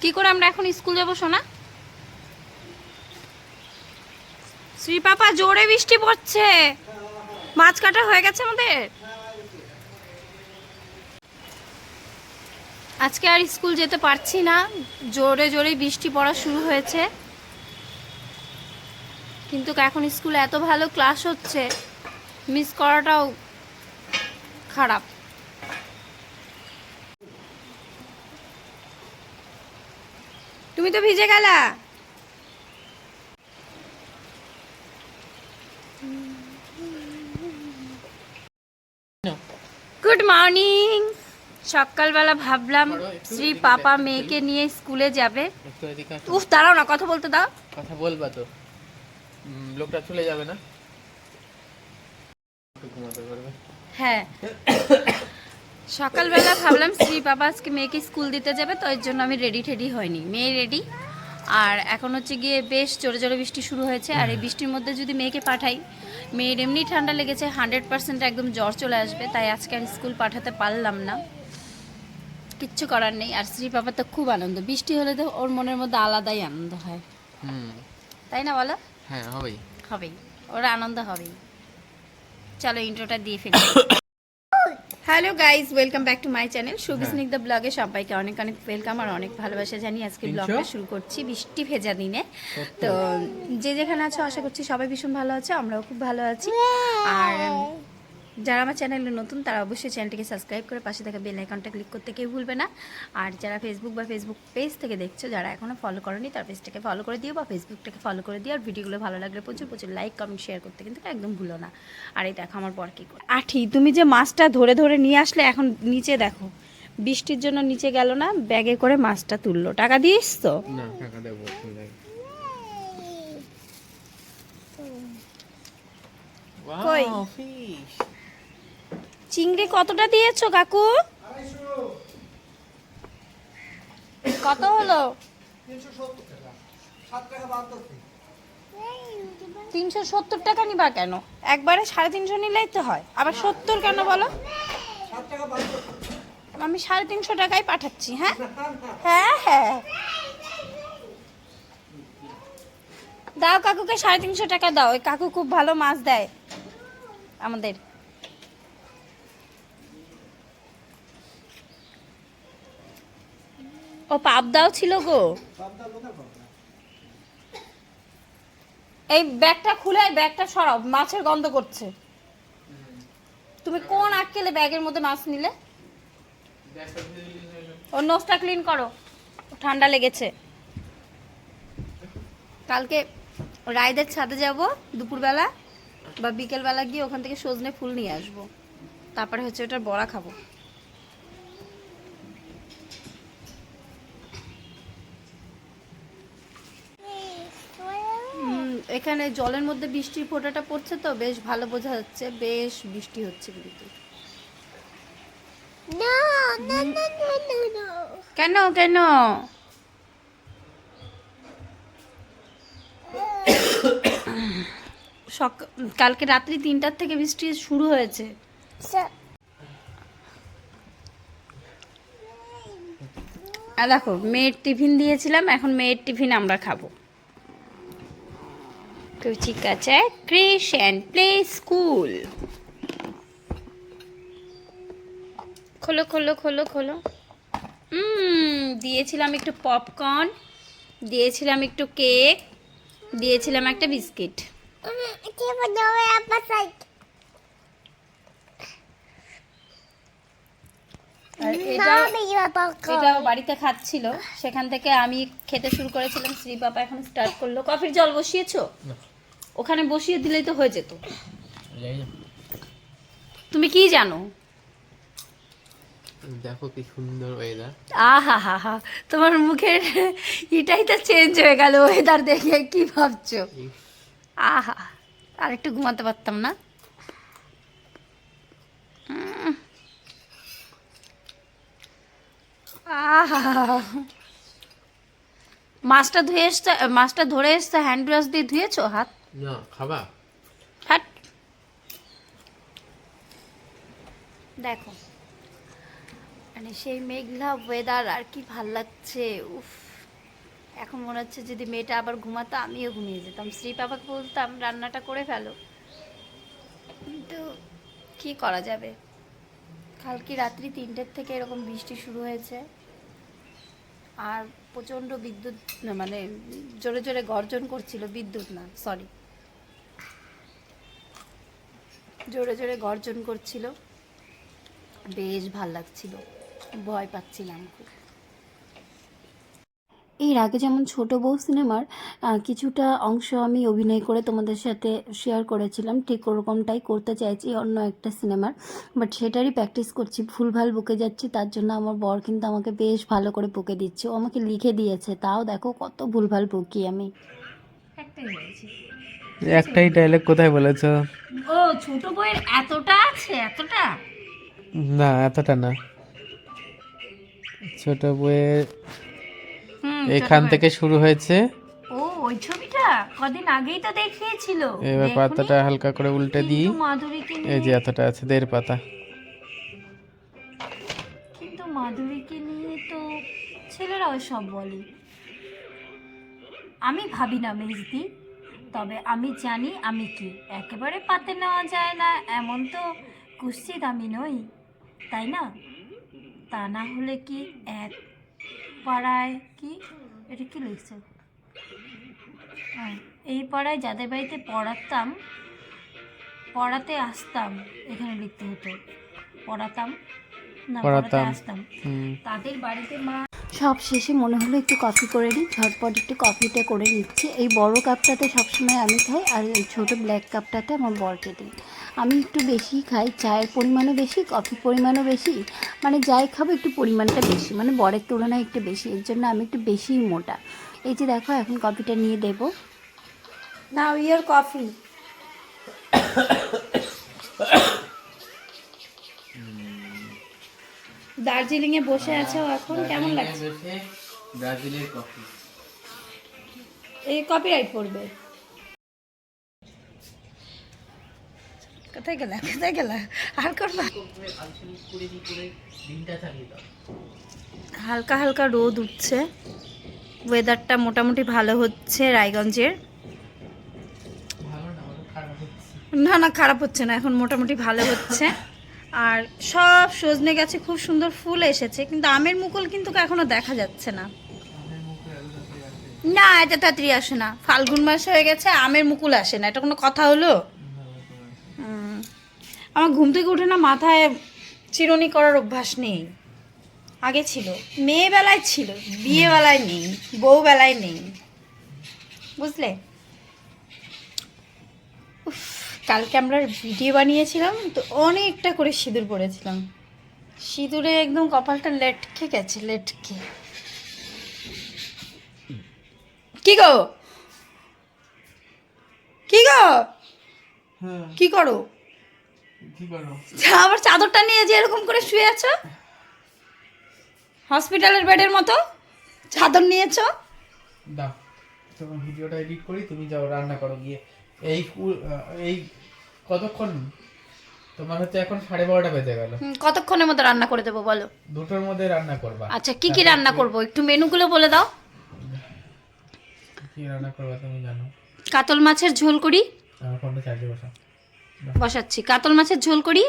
কি করে আমরা এখন স্কুল যাব, সোনা? শ্রী পাপা, জোরে বৃষ্টি পড়ছে। মাছ কাটা হয়ে গেছে আমাদের? আজকে আর স্কুল যেতে পারছি না। জোরে জোরে বৃষ্টি পড়া শুরু হয়েছে। কিন্তু এখন স্কুলে এত ভালো ক্লাস হচ্ছে, মিস করাটাও খারাপ। তুমি তো ভিজে গেলা। গুড মর্নিং সকালবেলা ভাবলাম শ্রী পাপা মেয়েকে নিয়ে স্কুলে যাবে। উফ দাঁড়াও না কথা বলতে দাও। কথা বলবা তো। লোকটা চলে যাবে না? হ্যাঁ। সকালবেলা ভাবলাম শ্রী বাবা আজকে মেয়েকে স্কুল দিতে যাবে তো এর জন্য আমি রেডি টেডি হয়নি। মেয়ে রেডি আর এখন হচ্ছে গিয়ে বেশ জোরে জোরে বৃষ্টি শুরু হয়েছে আর এই বৃষ্টির মধ্যে যদি মেয়েকে পাঠাই মেয়ের এমনি ঠান্ডা লেগেছে হান্ড্রেড পার্সেন্ট একদম জ্বর চলে আসবে তাই আজকে আর স্কুল পাঠাতে পারলাম না। কিচ্ছু করার নেই আর শ্রী বাবা তো খুব আনন্দ। বৃষ্টি হলে তো ওর মনের মধ্যে আলাদাই আনন্দ হয়। হুম। তাই না বলো? হ্যাঁ হবেই। হবেই। ওর আনন্দ হবেই। চলো ইন্ট্রোটা দিয়ে ফেলি। Hello guys welcome back to my channel সুবিসনিক the ব্লগে সবাইকে অনেক অনেক ওয়েলকাম আর অনেক ভালোবাসা জানি আজকে? ব্লগটা শুরু করছি বৃষ্টি ভেজা দিনে। তো যে যেখানে আছো আশা করছি সবাই ভীষণ ভালো আছে আমরাও খুব ভালো আছি। আর যারা আমার চ্যানেলে নতুন তারা অবশ্যই চ্যানেলটিকে সাবস্ক্রাইব করে পাশে থাকা বেল আইকনটা ক্লিক করতে কেউ ভুলবে না। আর যারা ফেসবুক বা ফেসবুক পেজ থেকে দেখছ যারা এখনও ফলো করনি তার পেজটাকে ফলো করে দিও বা ফেসবুকটাকে ফলো করে দিও। আর ভিডিওগুলো ভালো লাগলে প্রচুর প্রচুর লাইক কমেন্ট শেয়ার করতে কিন্তু একদম ভুলো না। আর এই দেখো আমার পর কী করে আঠি তুমি যে মাছটা ধরে ধরে নিয়ে আসলে এখন নিচে দেখো। বৃষ্টির জন্য নিচে গেল না ব্যাগে করে মাছটা তুললো। টাকা দিস তো? না টাকা দেবো। কই? Fish! চিংড়ি কতটা দিয়েছ, কাকু? কত হলো? তিনশো সত্তর টাকা নিবা কেন? একবারে সাড়ে তিনশো নিলেই তো হয়। আবার সত্তর কেন বলো? আমি সাড়ে তিনশো টাকায় পাঠাচ্ছি হ্যাঁ? হ্যাঁ হ্যাঁ। দাও কাকুকে সাড়ে তিনশো টাকা দাও। ওই কাকু খুব ভালো মাছ দেয় আমাদের। ও পাবদাও ছিল গো। এই ব্যাগটা খুলে ব্যাগটা সরাও, মাছের গন্ধ করছে। তুমি কোন আক্কেলে ব্যাগের মধ্যে মাছ নিলে? ও নোজটা ক্লিন করো। ঠান্ডা লেগেছে। কালকে রায়দের ছাদে যাব, দুপুরবেলা বা বিকেলবেলা গিয়ে ওখান থেকে সজনে ফুল নিয়ে আসব। তারপরে হচ্ছে ওটার বড়া খাব। এখানে জলের মধ্যে বৃষ্টির ফোঁটাটা পড়ছে তো বেশ ভালো বোঝা যাচ্ছে বেশ বৃষ্টি হচ্ছে কিন্তু. কেন কেন? সক কালকে রাত্রি তিনটার থেকে বৃষ্টি শুরু হয়েছে। দেখো মেয়ের টিফিন দিয়েছিলাম এখন মেয়ের টিফিন আমরা খাব। ঠিক আছে ক্রিস অ্যান্ড প্লে স্কুল। খোলো খোলো খোলো খোলো। দিয়েছিলাম একটু পপকর্ন, দিয়েছিলাম একটু কেক, দিয়েছিলাম একটা বিস্কিট। আর এটা Mommy, you are popcorn. এটা ও বাড়িতে খাচ্ছিল। সেখান থেকে আমি খেতে শুরু করেছিলাম। শ্রী বাবা এখন স্টার্ট করল। কফির জল বসিয়েছো? ওখানে বসিয়ে দিলেই তো হয়ে যেত। তুমি কি জানো? দেখো কি সুন্দর ওয়েদার আহা হা হা তোমার মুখের এটাই তো চেঞ্জ হয়ে গেল ওয়েদার দেখে কি ভাবছ? আহা আর একটু ঘুমাতে পারতাম না উম। আহা মাছটা ধুয়ে এসছে মাছটা ধরে এসছে হ্যান্ড ওয়াশ দিয়ে ধুয়েছো? হাত? না খাবা? হাট। দেখো। মানে সেই মেঘলা ওয়েদার আর কি ভালো লাগছে উফ। এখন মনে হচ্ছে যদি মেয়েটা আবার ঘুমাতো আমিও ঘুমিয়ে যেতাম। শ্রী পাপাকে বলতাম রান্নাটা করে ফেলো। কিন্তু কি করা যাবে? কালকে রাত্রি তিনটের থেকে এরকম বৃষ্টি শুরু হয়েছে। আর প্রচণ্ড বিদ্যুৎ মানে জোরে জোরে গর্জন করছিল বিদ্যুৎ না সরি জোরে জোরে গর্জন করছিল। বেশ ভালো লাগছিল, ভয় পাচ্ছিলাম খুব। এর আগে যেমন ছোট বউ সিনেমার কিছুটা অংশ আমি অভিনয় করে তোমাদের সাথে শেয়ার করেছিলাম। ঠিক ওরকমটাই করতে চাইছি অন্য একটা সিনেমার। বাট সেটারই প্র্যাকটিস করছি। ভুলভাল বকে যাচ্ছি তার জন্য আমার বর কিন্তু আমাকে বেশ ভালো করে বকে দিচ্ছে। ও আমাকে লিখে দিয়েছে। তাও দেখো কত ভুলভাল বকি আমি। একটাই বলেছি। একটাই ডায়লগ কোথায় বলেছ? ও ছোট বইয়ের এতটা আছে এতটা? না এতটা না। ছোট বইয়ের এখান থেকে শুরু হয়েছে। ও ওই ছবিটা? কদিন আগেই তো দেখিয়েছিল। এবার পাতাটা হালকা করে উল্টে দিই। এই যে এতটা আছে দেড় পাতা। কিন্তু মাধুরীকে নিয়ে তো ছেলেরাও সব বলে। আমি ভাবি না মেজদি তবে আমি জানি আমি কি। একেবারে পাতে নেওয়া যায় না এমন তো কুশ্চিত আমি নই তাই না? তা না হলে কি এক পাড়ায় কি? এটা কি লিখছে? হ্যাঁ, এই পাড়ায় যাদের বাড়িতে পড়াতাম পড়াতে আসতাম এখানে লিখতে হতো। পড়াতাম? না পড়াতে আসতাম। তাদের বাড়িতে মা সব শেষে মনে হলো একটু কফি করে নিই ঝটপট একটু কফিটা করে নিচ্ছি। এই বড় কাপটাতে সবসময় আমি খাই আর এই ছোটো ব্ল্যাক কাপটাতে আমার বরকে দিই। আমি একটু বেশি খাই চায়ের পরিমাণও বেশি কফির পরিমাণও বেশি মানে যাই খাব একটু পরিমাণটা বেশি মানে বরের তুলনায় একটু বেশি এর জন্য আমি একটু বেশিই মোটা। এই যে দেখো এখন কফিটা নিয়ে দেবো। নাও ইয়ার কফি দার্জিলিংয়ে বসে আছে এখন? কেমন লাগছে? ব্রাজিলের কফি এই কপিরাইট পড়বে। কোথায় গেলা? কোথায় গেলা? আর করবা হালকা হালকা রোদ উঠছে। ওয়েদারটা মোটামুটি ভালো হচ্ছে রায়গঞ্জের। না না, খারাপ হচ্ছে না, এখন মোটামুটি ভালো হচ্ছে। আর সব সজনে গাছে খুব সুন্দর ফুল এসেছে, কিন্তু আমের মুকুল কিন্তু এখনও দেখা যাচ্ছে না। না, এটা তাড়াতাড়ি আসে না। ফাল্গুন মাস হয়ে গেছে, আমের মুকুল আসে না। এটা কোনো কথা হলো? আমার ঘুম থেকে উঠে না মাথায় চিরুনি করার অভ্যাস নেই। আগে ছিল। মেয়ে বেলায় ছিল। বিয়ে বেলায় নেই। বউ বেলায় নেই। বুঝলে? উফ, কালকে আমরা ভিডিও বানিয়েছিলাম তো অনেকটা করে সিঁদুর পড়েছিলাম সিঁদুরে একদম কপালটা লেটকে গেছে লেটকে। কি গো? কি গো? হ্যাঁ। কি করো? আবার চাদরটা নিয়ে যে এরকম করে শুয়ে আছো? হসপিটালের বেডের মতো চাদর নিয়েছো? দাও ভিডিওটা এডিট করি তুমি যাও রান্না করো গিয়ে। এই এই কতক্ষণ? তোমার হচ্ছে এখন সাড়ে বারোটা বেজে গেল। কতক্ষণের মতো রান্না করে দেবো বলো? দুটোর মধ্যে রান্না করবা। আচ্ছা কি কি রান্না করব? একটু মেনুগুলো বলে দাও। কি রান্না করবা তুমি জানো? কাতল মাছের ঝোল করি। আমার ফোনটা চার্জে বসা বসাচ্ছি। কাতল মাছের ঝোল করি।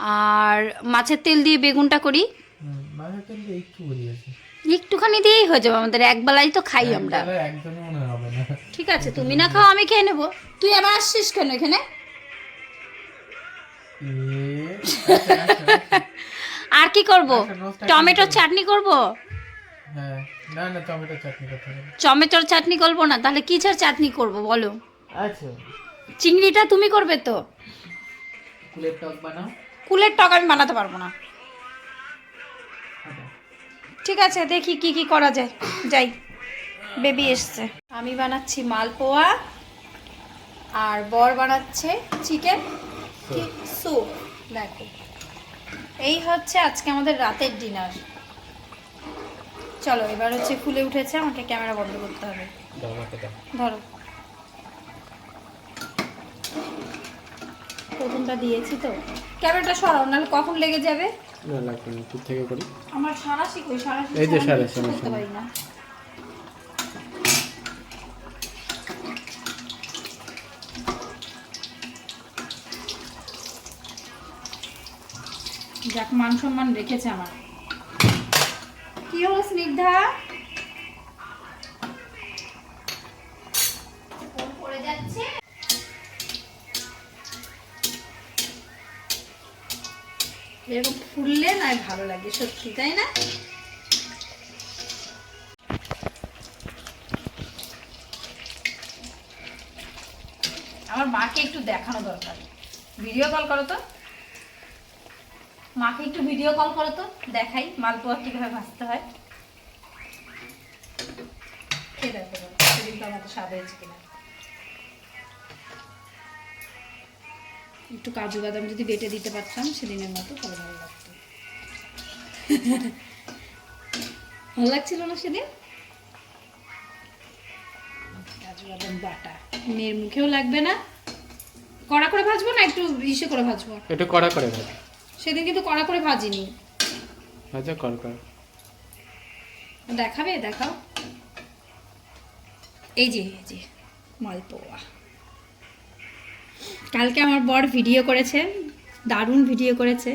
আর মাছের তেল দিয়ে বেগুনটা করি। একটুখানি দিয়েই হয়ে যাবে আমাদের এক বেলায় তো খাই আমরা। ঠিক আছে তুমি না খাও আমি খেয়ে নেব। তুই আবার আসছিস কেন এখানে? আচ্ছা, আচ্ছা, আচ্ছা। আর কি করব? কি টমেটোর চাটনি করব? হ্যাঁ না না টমেটো চাটনি করতে হবে টমেটোর চাটনি করব না তাহলে কিসের চাটনি করব বলো? আচ্ছা। চিংড়িটা তুমি করবে তো? কুলের টক বানাও। কুলের টক আমি বানাতে পারব না। ঠিক আছে দেখি কি কি করা যায়। যাই বেবি এসছে। আমি বানাচ্ছি মালপোয়া আর বর বানাচ্ছে চিকেন স্যুপ দেখো। এই হচ্ছে আজকে আমাদের রাতের ডিনার। চলো এবার হচ্ছে ফুলে উঠেছে আমাকে ক্যামেরা বন্ধ করতে হবে। ধরো। প্রথমটা দিয়েছি তো। ক্যামেরাটা সরাও নাহলে কখন লেগে যাবে? না লাগবে না দূর থেকে করি। আমার সারাশি কই? সারাশি এই যে সারাশি করতে পারি না। যাক মান সম্মান রেখেছে আমার। কি হলো স্নিগ্ধা? না ভালো লাগে সত্যি। তাই না? আমার মাকে একটু দেখানো দরকার। ভিডিও কল করো তো। মাকে একটু ভিডিও কল করো তো দেখাই মালপোয়া কীভাবে ভাজতে হয়। খেয়ে দেখো এবার, সেদিনকে আমাদের স্বাদ হয়েছে কিনা। একটু কাজু বাদাম যদি বেটে দিতে পারতাম সেদিনের মতো তাহলে ভালো লাগতো। ভালো লাগছিল না সেদিন? বাটা। মেয়ের মুখেও লাগবে না। কড়া করে ভাজবো না একটু ইসে করে ভাজবো? একটু কড়া করে ভাজ সেদিন কিন্তু কড়া করে ভাজিনি। ভাজা কর কর। দেখাবে দেখাও। এই যে এই যে মালপোয়া। কালকে আমার বর ভিডিও করেছে দারুণ ভিডিও করেছে।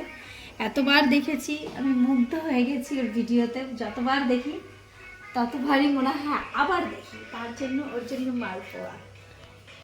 এতবার দেখেছি, আমি মুগ্ধ হয়ে গেছি ওর ভিডিওতে। যতবার দেখি ততবারই মনে হয় আবার দেখি। তার জন্য ওর জন্য মালপোয়া